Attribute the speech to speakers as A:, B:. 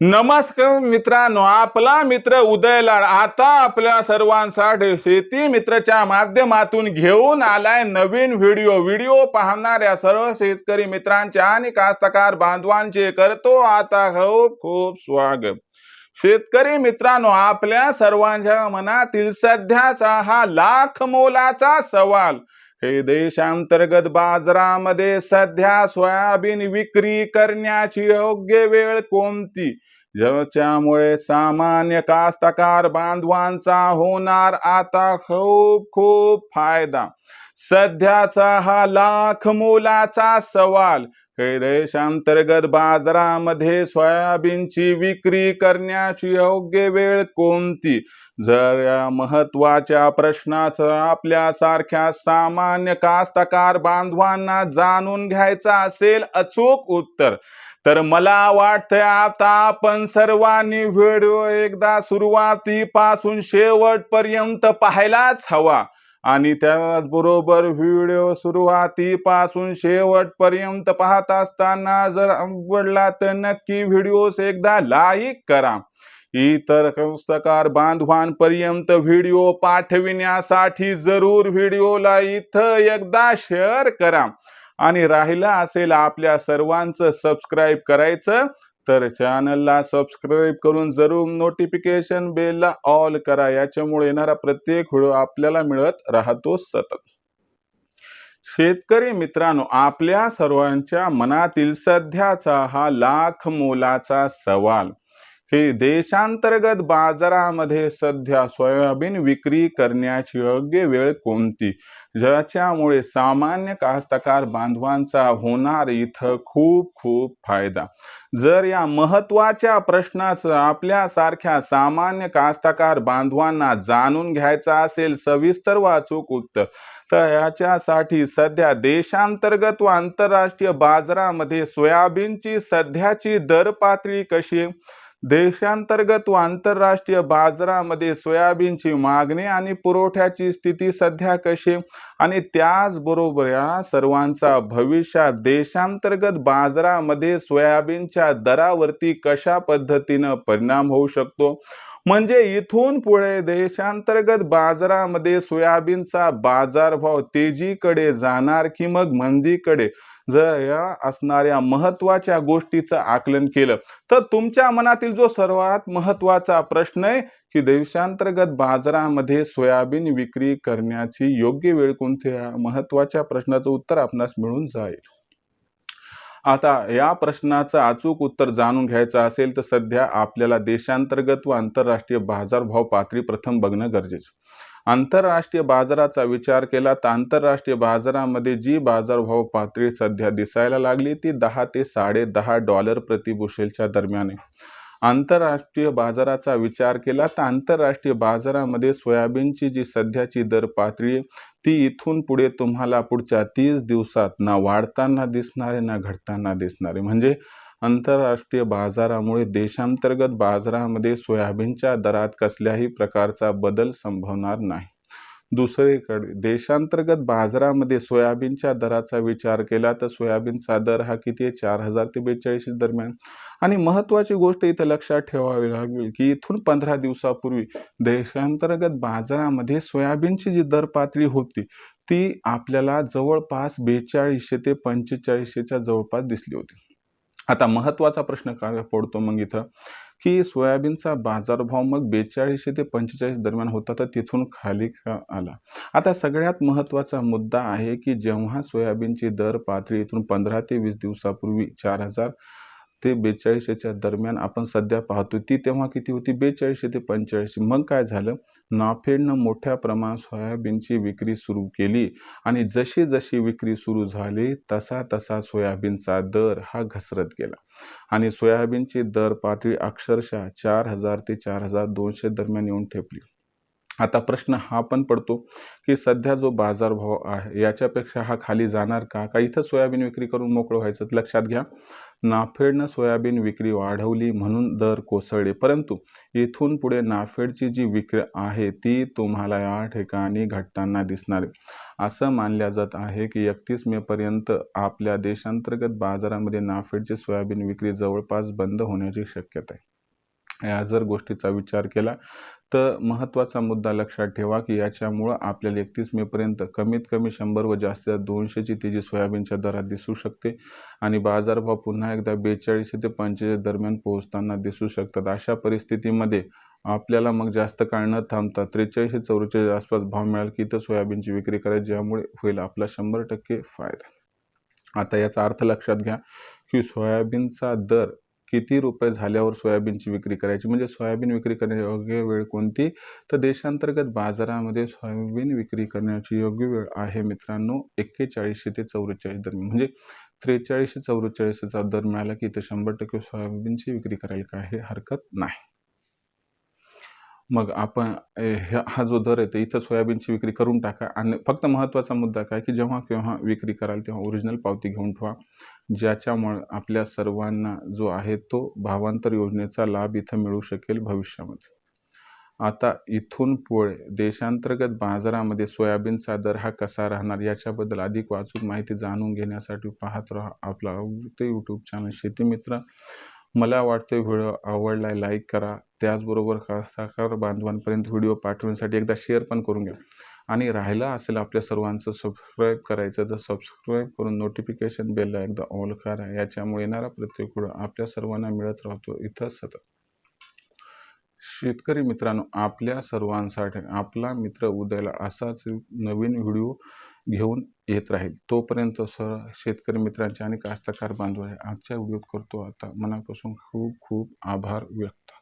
A: नमस्कार मित्रांनो आपला मित्र उदय लाड आता आपल्या सर्वांसाठी शेती मित्रच्या माध्यमातून घेऊन आलाय नवीन व्हिडिओ. व्हिडिओ पाहणाऱ्या सर्व शेतकरी मित्रांचे आणि कास्तकार बांधवांचे करतो आता खूप खूप स्वागत. शेतकरी मित्रांनो आपल्या सर्वांच्या मनातील सध्याचा हा लाख मोलाचा सवाल. हे देशांतर्गत बाजारामध्ये सध्या सोयाबीन विक्री करण्याची योग्य वेळ कोणती? ज्याच्यामुळे सामान्य कास्तकार बांधवांचा होणार आता खूप खूप फायदा. सध्याचा हा लाख मोलाचा सवाल हे देशांतर्गत बाजारामध्ये सोयाबीनची विक्री करण्याची योग्य वेळ कोणती? जर या महत्त्वाच्या प्रश्नाचं आपल्यासारख्या सामान्य कास्तकार बांधवांना जाणून घ्यायचं असेल अचूक उत्तर तर मला वाटतंय आता आपण सर्वांनी व्हिडिओ एकदा सुरुवातीपासून शेवटपर्यंत पाहायलाच हवा. आणि त्याचबरोबर व्हिडिओ सुरुवातीपासून शेवटपर्यंत पाहत असताना जर आवडला तर नक्की व्हिडिओस एकदा लाईक करा. इतर संस्थकार बांधवांपर्यंत व्हिडिओ पाठविण्यासाठी जरूर व्हिडिओला इथं एकदा शेअर करा. आणि राहिला असेल आपल्या सर्वांचं सबस्क्राईब करायचं तर चॅनलला सबस्क्राईब करून जरूर नोटिफिकेशन बेलला ऑल करा. याच्यामुळे येणारा प्रत्येक व्हिडिओ आपल्याला मिळत राहतो सतत. शेतकरी मित्रांनो आपल्या सर्वांच्या मनातील सध्याचा हा लाख मोलाचा सवाल. हे देशांतर्गत बाजारामध्ये सध्या सोयाबीन विक्री करण्याची योग्य वेळ कोणती? ज्याच्यामुळे सामान्य कास्तकार बांधवांचा होणार इथं खूप खूप फायदा. जर या महत्त्वाच्या प्रश्नाचं आपल्यासारख्या सामान्य कास्तकार बांधवांना जाणून घ्यायचा असेल सविस्तर वाचूक उत्तर. तर याच्यासाठी सध्या देशांतर्गत व आंतरराष्ट्रीय बाजारामध्ये सोयाबीनची सध्याची दर पातळी कशी? आहे? देशांतर्गत व आंतरराष्ट्रीय बाजारामध्ये सोयाबीनची मागणी आणि पुरवठ्याची स्थिती सध्या कशी? आणि त्याचबरोबर या सर्वांचा भविष्यात देशांतर्गत बाजारामध्ये सोयाबीनच्या दरावरती कशा पद्धतीनं परिणाम होऊ शकतो? म्हणजे इथून पुढे देशांतर्गत बाजारामध्ये सोयाबीनचा बाजारभाव तेजीकडे जाणार की मग मंदीकडे? जर या असणाऱ्या महत्त्वाच्या गोष्टीचं आकलन केलं. तर तुमच्या मनातील जो सर्वात महत्त्वाचा प्रश्न आहे की देशांतर्गत बाजारामध्ये सोयाबीन विक्री करण्याची योग्य वेळ कोणती या महत्त्वाच्या प्रश्नाचं उत्तर आपणास मिळून जाईल. आता या प्रश्नाचं अचूक उत्तर जाणून घ्यायचं असेल तर सध्या आपल्याला देशांतर्गत व आंतरराष्ट्रीय बाजारभाव पातळी प्रथम बघणं गरजेचं. आंतरराष्ट्रीय बाजाराचा विचार केला तर आंतरराष्ट्रीय बाजारामध्ये जी बाजारभाव पातळी सध्या दिसायला लागली ती दहा ते साडे दहा डॉलर प्रतिबुशेलच्या दरम्यान आहे. आंतरराष्ट्रीय बाजाराचा विचार केला तर आंतरराष्ट्रीय बाजारामध्ये सोयाबीनची जी सध्याची दर पातळी आहे ती इथून पुढे तुम्हाला पुढच्या तीस दिवसात ना वाढताना दिसणारे ना घटताना दिसणारे म्हणजे आंतरराष्ट्रीय बाजारामुळे देशांतर्गत बाजारामध्ये सोयाबीनच्या दरात कसल्याही प्रकारचा बदल संभवणार नाही. दुसरीकडे देशांतर्गत बाजारामध्ये सोयाबीनच्या दराचा विचार केला तर सोयाबीनचा दर हा किती आहे? चार हजार ते बेचाळीस दरम्यान. आणि महत्त्वाची गोष्ट इथं लक्षात ठेवावी लागेल की इथून पंधरा दिवसापूर्वी देशांतर्गत बाजारामध्ये सोयाबीनची जी दर पातळी होती ती आपल्याला जवळपास बेचाळीसशे ते पंचेचाळीसशेच्या जवळपास दिसली होती. आता महत्त्वाचा प्रश्न काय पडतो मग इथं? की सोयाबीनचा बाजारभाव मग बेचाळीसशे ते पंचेचाळीस दरम्यान होता तर तिथून खाली का आला? आता सगळ्यात महत्त्वाचा मुद्दा आहे की जेव्हा सोयाबीनची दर पातळी इथून पंधरा ते वीस दिवसापूर्वी चार हजार ते बेचाळीसशेच्या दरम्यान आपण सध्या पाहतो ती तेव्हा किती होती? बेचाळीसशे ते पंचेळीशे मग काय झालं? नाफेडनं मोठ्या प्रमाणात सोयाबीनची विक्री सुरू केली आणि जशी जशी विक्री सुरू झाली तसा तसा सोयाबीनचा दर हा घसरत गेला. आणि सोयाबीनची दर पातळी अक्षरशः चार हजार ते चार हजार दोनशे दरम्यान येऊन ठेपली. आता प्रश्न हा पण पडतो की सध्या जो बाजारभाव आहे याच्यापेक्षा हा खाली जाणार का? का इथं सोयाबीन विक्री करून मोकळं व्हायचं? लक्षात घ्या. नाफेडनं सोयाबीन विक्री वाढवली म्हणून दर कोसळले. परंतु इथून पुढे नाफेडची जी विक्री आहे ती तुम्हाला या ठिकाणी घटताना दिसणार आहे. असं मानल्या जात आहे की एकतीस मेपर्यंत आपल्या देशांतर्गत बाजारामध्ये नाफेडची सोयाबीन विक्री जवळपास बंद होण्याची शक्यता आहे. या जर गोष्टीचा विचार केला तर महत्त्वाचा मुद्दा लक्षात ठेवा की याच्यामुळं आपल्याला एकतीस मेपर्यंत कमीत कमी शंभर व जास्तीत दोनशेची तेजी सोयाबीनच्या दरात दिसू शकते आणि बाजारभाव पुन्हा एकदा बेचाळीसशे ते पंचेचाळीस दरम्यान पोहोचताना दिसू शकतात. अशा परिस्थितीमध्ये आपल्याला मग जास्त काळ न थांबता त्रेचाळीसशे चौवेचाळीस आसपास भाव मिळाल की इथं सोयाबीनची विक्री करायची ज्यामुळे होईल आपला शंभर टक्के फायदा. आता याचा अर्थ लक्षात घ्या की सोयाबीनचा दर किती रुपये झाल्यावर सोयाबीनची विक्री करायची? म्हणजे सोयाबीन विक्री करण्याची योग्य वेळ कोणती? तर देशांतर्गत बाजारामध्ये सोयाबीन विक्री करण्याची योग्य वेळ आहे मित्रांनो एक्केचाळीसशे ते चौवेचाळीस दरम्यान. म्हणजे त्रेचाळीसशे चौवेचाळीसचा दर मिळाला की इथं शंभर टक्के सोयाबीनची विक्री करायला काही हरकत नाही. मग आपण हा जो दर आहे तर इथं सोयाबीनची विक्री करून टाका. आणि फक्त महत्त्वाचा मुद्दा काय? की जेव्हा केव्हा विक्री कराल तेव्हा ओरिजिनल पावती घेऊन ठेवा. ज्याच्यामुळे आपल्या सर्वांना जो आहे तो भावांतर योजनेचा लाभ इथं मिळू शकेल भविष्यामध्ये. आता इथून पुढे देशांतर्गत बाजारामध्ये सोयाबीनचा दर हा कसा राहणार याच्याबद्दल अधिक वाचून माहिती जाणून घेण्यासाठी पाहत राहा आपला आवडते यूट्यूब चॅनल शेतीमित्र. मला वाटते व्हिडिओ आवडला लाईक करा. त्याचबरोबर साकार बांधवांपर्यंत व्हिडिओ पाठवण्यासाठी एकदा शेअर पण करून घ्या. आणि राहिलं असेल आपल्या सर्वांचं सबस्क्राईब करायचं तर सबस्क्राईब करून नोटिफिकेशन बेलला एकदा ऑल करा. याच्यामुळे येणारा प्रत्येक व्हिडिओ आपल्या सर्वांना मिळत राहतो. इथं सतत. शेतकरी मित्रांनो आपल्या सर्वांसाठी आपला मित्र उदयला असाच नवीन व्हिडिओ घेऊन येत राहील. तोपर्यंत सर शेतकरी मित्रांचे आणि कास्तकार बांधव आजच्या व्हिडिओत करतो आता. मनापासून खूप खूप आभार व्यक्त.